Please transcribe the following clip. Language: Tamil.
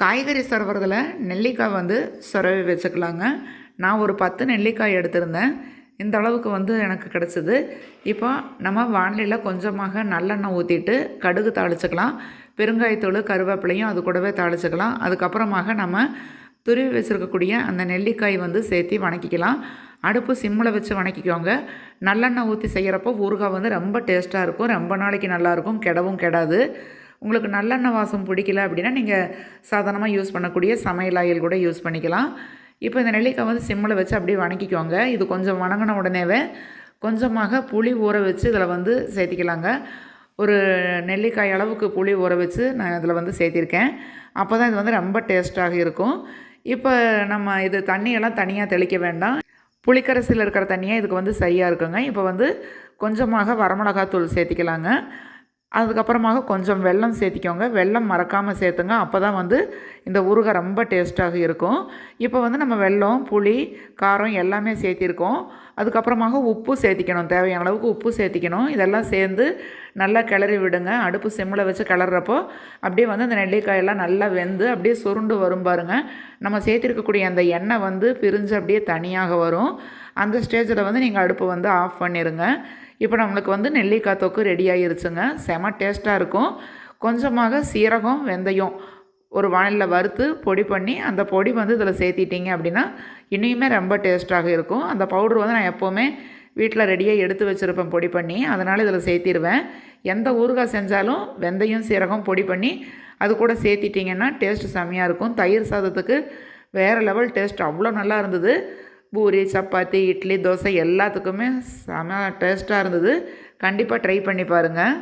காய்கறி சொரவுறதுல நெல்லிக்காய் வந்து சொரவி வச்சுக்கலாங்க. நான் ஒரு பத்து நெல்லிக்காய் எடுத்திருந்தேன். இந்த அளவுக்கு வந்து எனக்கு கிடச்சிது. இப்போ நம்ம வானிலையில் கொஞ்சமாக நல்லெண்ணெய் ஊற்றிட்டு கடுகு தாளிச்சுக்கலாம். பெருங்காயத்தூள் கருவேப்பிலையும் அது கூடவே தாளிச்சுக்கலாம். அதுக்கப்புறமாக நம்ம துருவி வச்சுருக்கக்கூடிய அந்த நெல்லிக்காய் வந்து சேர்த்து வணக்கிக்கலாம். அடுப்பு சிம்மில் வச்சு வணக்கிக்கோங்க. நல்லெண்ணெய் ஊற்றி செய்கிறப்போ ஊறுகாய் வந்து ரொம்ப டேஸ்ட்டாக இருக்கும். ரொம்ப நாளைக்கு நல்லாயிருக்கும் கெடவும் கெடாது. உங்களுக்கு நல்லெண்ணெய் வாசம் பிடிக்கல அப்படின்னா நீங்கள் சாதாரணமாக யூஸ் பண்ணக்கூடிய சமையல் ஆயில் கூட யூஸ் பண்ணிக்கலாம். இப்போ இந்த நெல்லிக்காய் வந்து சிம்மில் வச்சு அப்படியே வணக்கிக்கோங்க. இது கொஞ்சம் வணங்கின உடனேவே கொஞ்சமாக புளி ஊற வச்சு இதில் வந்து சேர்த்திக்கலாங்க. ஒரு நெல்லிக்காய் அளவுக்கு புளி ஊற வச்சு நான் இதில் வந்து சேர்த்திருக்கேன். அப்போ தான் இது வந்து ரொம்ப டேஸ்ட்டாக இருக்கும். இப்போ நம்ம இது தண்ணியெல்லாம் தனியாக தெளிக்க வேண்டாம். புளிக்கரசியில் இருக்கிற தண்ணியாக இதுக்கு வந்து சரியாக இருக்குங்க. இப்போ வந்து கொஞ்சமாக வரமிளகாத்தூள் சேர்த்திக்கலாங்க. அதுக்கப்புறமாக கொஞ்சம் வெல்லம் சேர்த்திக்கோங்க. வெல்லம் மறக்காமல் சேர்த்துங்க. அப்போ தான் வந்து இந்த ஊறுகாய் ரொம்ப டேஸ்ட்டாக இருக்கும். இப்போ வந்து நம்ம வெல்லம் புளி காரம் எல்லாமே சேர்த்திருக்கோம். அதுக்கப்புறமாக உப்பு சேர்த்திக்கணும். தேவையான அளவுக்கு உப்பு சேர்த்திக்கணும். இதெல்லாம் சேர்ந்து நல்லா கிளறி விடுங்க. அடுப்பு சிம்மில் வச்சு கிளறப்போ அப்படியே வந்து அந்த நெல்லிக்காயெல்லாம் நல்லா வெந்து அப்படியே சுருண்டு வரும் பாருங்க. நம்ம சேர்த்திருக்கக்கூடிய அந்த எண்ணெய் வந்து பிரிஞ்சு அப்படியே தனியாக வரும். அந்த ஸ்டேஜில் வந்து நீங்கள் அடுப்பை வந்து ஆஃப் பண்ணிடுங்க இப்போ நம்மளுக்கு வந்து நெல்லிக்காய் தொக்கு ரெடி ஆகிருச்சுங்க செம டேஸ்ட்டாக இருக்கும். கொஞ்சமாக சீரகம் வெந்தயம் ஒரு வானிலில் வறுத்து பொடி பண்ணி அந்த பொடி வந்து இதில் சேர்த்திட்டிங்க அப்படின்னா இனியுமே ரொம்ப டேஸ்ட்டாக இருக்கும். அந்த பவுட்ரு வந்து நான் எப்போவுமே வீட்டில் ரெடியாக எடுத்து வச்சுருப்பேன் பொடி பண்ணி. அதனால் இதில் சேர்த்திடுவேன் எந்த ஊறுகாய் செஞ்சாலும் வெந்தயம் சீரகம் பொடி பண்ணி அது கூட சேர்த்திட்டிங்கன்னா டேஸ்ட் செம்மையாக இருக்கும். தயிர் சாதத்துக்கு வேறு லெவல் டேஸ்ட். அவ்வளோ நல்லா இருந்தது. பூரி சப்பாத்தி இட்லி தோசை எல்லாத்துக்குமே செம டேஸ்ட்டாக இருந்தது. கண்டிப்பாக ட்ரை பண்ணி பாருங்கள்